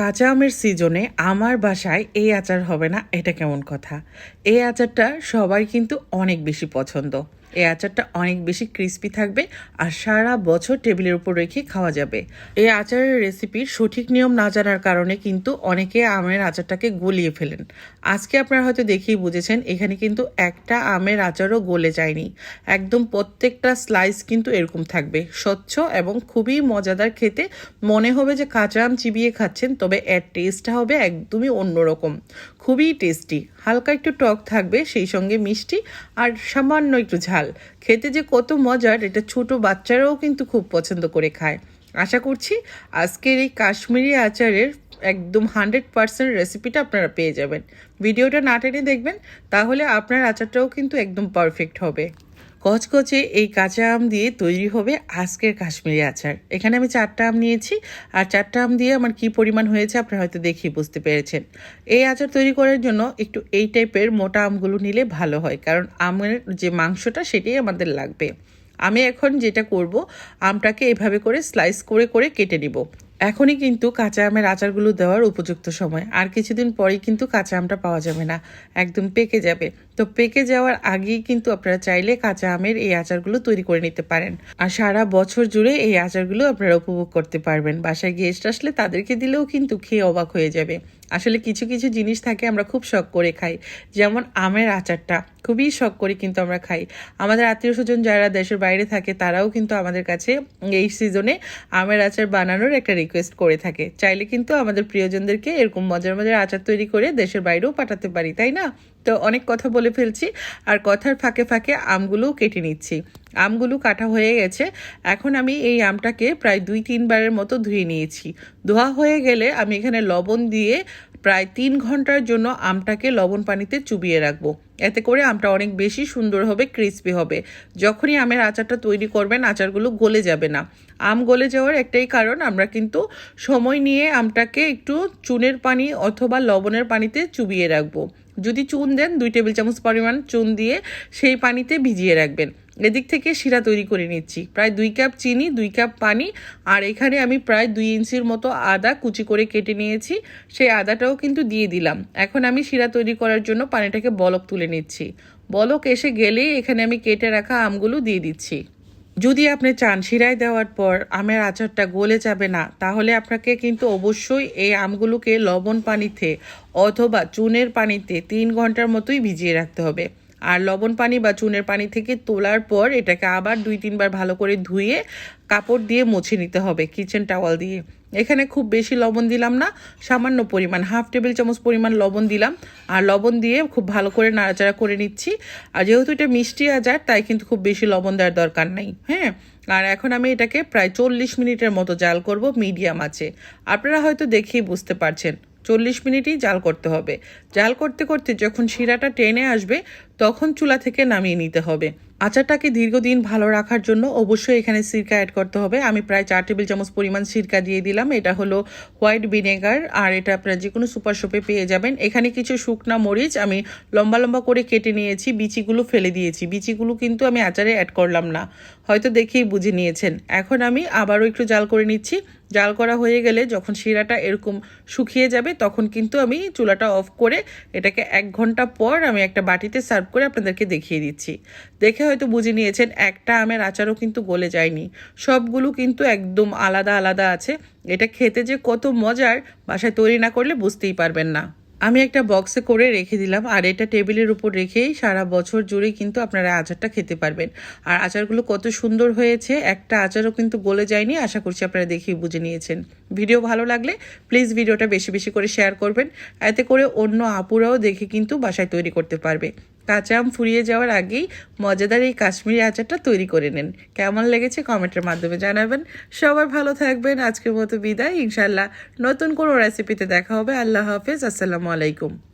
কাঁচা আমের সিজনে আমার বাসায় এই আচার হবে না, এটা কেমন কথা? এই আচারটা সবাই কিন্তু অনেক বেশি পছন্দ। এই আচারটা অনেক বেশি ক্রিস্পি থাকবে আর সারা বছর টেবিলের উপর রেখে খাওয়া যাবে। এই আচারের রেসিপির সঠিক নিয়ম না জানার কারণে কিন্তু অনেকে আমের আচারটাকে গলিয়ে ফেলেন। আজকে আপনারা হয়তো দেখেই বুঝেছেন, এখানে কিন্তু একটা আমের আচারও গলে যায়নি। একদম প্রত্যেকটা স্লাইস কিন্তু এরকম থাকবে। স্বচ্ছ এবং খুবই মজাদার খেতে। মনে হবে যে কাঁচা আম চিবিয়ে খাচ্ছেন, তবে এর টেস্টটা হবে একদমই অন্যরকম। খুবই টেস্টি হালকা একটু টক থাকবে, সেই সঙ্গে মিষ্টি আর সামান্য একটু ঝাল। খেতে যে কত মজার, এটা ছোট বাচ্চারাও কিন্তু খুব পছন্দ করে খায়। আশা করছি আজকের এই কাশ্মীরি আচারের একদম হান্ড্রেড পার্সেন্ট রেসিপিটা আপনারা পেয়ে যাবেন। ভিডিওটা না টেনে দেখবেন, তাহলে আপনার আচারটাও কিন্তু একদম পারফেক্ট হবে। কচকচে এই কাঁচা আম দিয়ে তৈরি হবে আজকের কাশ্মীরি আচার। এখানে আমি চারটা আম নিয়েছি, আর চারটা আম দিয়ে আমার কি পরিমাণ হয়েছে আপনারা হয়তো দেখেই বুঝতে পেরেছেন। এই আচার তৈরি করার জন্য একটু এই টাইপের মোটা আমগুলো নিলে ভালো হয়, কারণ আমের যে মাংসটা সেটাই আমাদের লাগবে। আমি এখন যেটা করব, আমটাকে এভাবে করে স্লাইস করে করে কেটে নিব। এখনই কিন্তু কাঁচা আমের আচারগুলো দেওয়ার উপযুক্ত সময়। আর কিছুদিন পরেই কিন্তু কাঁচা আমটা পাওয়া যাবে না। একদম পেকে যাবে। তো পেকে যাওয়ার আগেই কিন্তু আপনারা চাইলে কাঁচা আমের এই আচারগুলো তৈরি করে নিতে পারেন। আর সারা বছর জুড়ে এই আচারগুলো আপনারা উপভোগ করতে পারবেন। বাসায় গেস্ট আসলে তাদেরকে দিলেও কিন্তু খেয়ে অবাক হয়ে যাবে। আসলে কিছু কিছু জিনিস থাকে আমরা খুব শখ করে খাই। যেমন আমের আচারটা, খুবই শখ করে কিন্তু আমরা খাই। আমাদের আত্মীয় স্বজন যারা দেশের বাইরে থাকে, তারাও কিন্তু আমাদের কাছে এই সিজনে আমের আচার বানানোর একটা রিকোয়েস্ট করে থাকে। চাইলে কিন্তু আমাদের প্রিয়জনদেরকে এরকম মজার মজার আচার তৈরি করে দেশের বাইরেও পাঠাতে পারি, তাই না? তো অনেক কথা বলে ফেলছি, আর কথার ফাঁকে ফাঁকে আমগুলোও কেটে নিচ্ছি। আমগুলো কাটা হয়ে গেছে। এখন আমি এই আমটাকে প্রায় দুই তিনবারের মতো ধুয়ে নিয়েছি। ধোয়া হয়ে গেলে আমি এখানে লবণ দিয়ে প্রায় তিন ঘণ্টার জন্য আমটাকে লবণ পানিতে চুবিয়ে রাখব। এতে করে আমটা অনেক বেশি সুন্দর হবে ক্রিস্পি হবে। যখনই আমের আচারটা তৈরি করবেন, আচারগুলো গলে যাবে না। আম গলে যাওয়ার একটাই কারণ, আমরা কিন্তু সময় নিয়ে আমটাকে একটু চুনের পানি অথবা লবণের পানিতে চুবিয়ে রাখব। যদি চুন দেন, দুই টেবিল চামচ পরিমাণ চুন দিয়ে সেই পানিতে ভিজিয়ে রাখবেন। এদিক থেকে শিরা তৈরি করে নিচ্ছি। প্রায় দুই কাপ চিনি, দুই কাপ পানি, আর এখানে আমি প্রায় দুই ইঞ্চির মতো আদা কুচি করে কেটে নিয়েছি। সেই আদাটাও কিন্তু দিয়ে দিলাম। এখন আমি শিরা তৈরি করার জন্য পানিটাকে বলক তুলে নিচ্ছি। বলক, এসে গেলেই এখানে আমি কেটে রাখা আমগুলো দিয়ে দিচ্ছি। যদি আপনি চান শিরায় দেওয়ার পর আমের আচারটা গলে যাবে না, তাহলে আপনাকে কিন্তু অবশ্যই এই আমগুলোকে লবণ পানিতে অথবা চুনের পানিতে তিন ঘণ্টার মতোই ভিজিয়ে রাখতে হবে। আর লবণ পানি বা চুনের পানি থেকে তোলার পর এটাকে আবার দুই তিনবার ভালো করে ধুয়ে কাপড় দিয়ে মুছে নিতে হবে কিচেন টাওয়াল দিয়ে। এখানে খুব বেশি লবণ দিলাম না, সামান্য পরিমাণ হাফ টেবিল চামচ পরিমাণ লবণ দিলাম। আর লবণ দিয়ে খুব ভালো করে নাড়াচাড়া করে নিচ্ছি। আর যেহেতু এটা মিষ্টি আচার, তাই কিন্তু খুব বেশি লবণ দেওয়ার দরকার নেই হ্যাঁ? আর এখন আমি এটাকে প্রায় চল্লিশ মিনিটের মতো জাল করব মিডিয়াম আছে। আপনারা হয়তো দেখেই বুঝতে পারছেন। চল্লিশ মিনিটই জাল করতে হবে। জাল করতে করতে যখন শিরাটা টেনে আসবে, তখন চুলা থেকে নামিয়ে নিতে হবে। আচারটাকে দীর্ঘদিন ভালো রাখার জন্য অবশ্যই এখানে সিরকা অ্যাড করতে হবে। আমি প্রায় চার টেবিল চামচ পরিমাণ সিরকা দিয়ে দিলাম। এটা হলো হোয়াইট ভিনেগার আর এটা আপনারা যে কোনো সুপার শপে পেয়ে যাবেন। এখানে কিছু শুকনা মরিচ আমি লম্বা লম্বা করে কেটে নিয়েছি, বিচিগুলো ফেলে দিয়েছি। বিচিগুলো কিন্তু আমি আচারে অ্যাড করলাম না। হয়তো দেখেই বুঝে নিয়েছেন। এখন আমি আবারও একটু জাল করে নিচ্ছি। জাল করা হয়ে গেলে যখন শিরাটা এরকম শুকিয়ে যাবে, তখন কিন্তু আমি চুলাটা অফ করে এটাকে এক ঘণ্টা পর আমি একটা বাটিতে সার্ভ করে আপনাদেরকে দেখিয়ে দিচ্ছি। দেখে হয়তো বুঝে নিয়েছেন, একটা আমের আচারও কিন্তু গলে যায়নি। সবগুলো কিন্তু একদম আলাদা আলাদা আছে। এটা খেতে যে কত মজার, বাসায় তৈরি না করলে বুঝতেই পারবেন না। আমি একটা বক্সে করে রেখে দিলাম, আর এটা টেবিলের উপর রেখেই সারা বছর জুড়ে কিন্তু আপনারা আচারটা খেতে পারবেন। আর আচারগুলো কত সুন্দর হয়েছে, একটা আচারও কিন্তু গলে যায়নি, আশা করছি আপনারা দেখেই বুঝে নিয়েছেন। ভিডিও ভালো লাগলে প্লিজ ভিডিওটা বেশি বেশি করে শেয়ার করবেন, এতে করে অন্য আপুরাও দেখে কিন্তু বাসায় তৈরি করতে পারবে। কাঁচা আম ফুরিয়ে যাওয়ার আগেই মজাদার এই কাশ্মীরি আচারটা তৈরি করে নেন। কেমন লেগেছে কমেন্টের মাধ্যমে জানাবেন। সবার ভালো থাকবেন। আজকের মতো বিদায়। ইনশাল্লাহ নতুন কোনো রেসিপিতে দেখা হবে। আল্লাহ হাফেজ। আসসালামু আলাইকুম।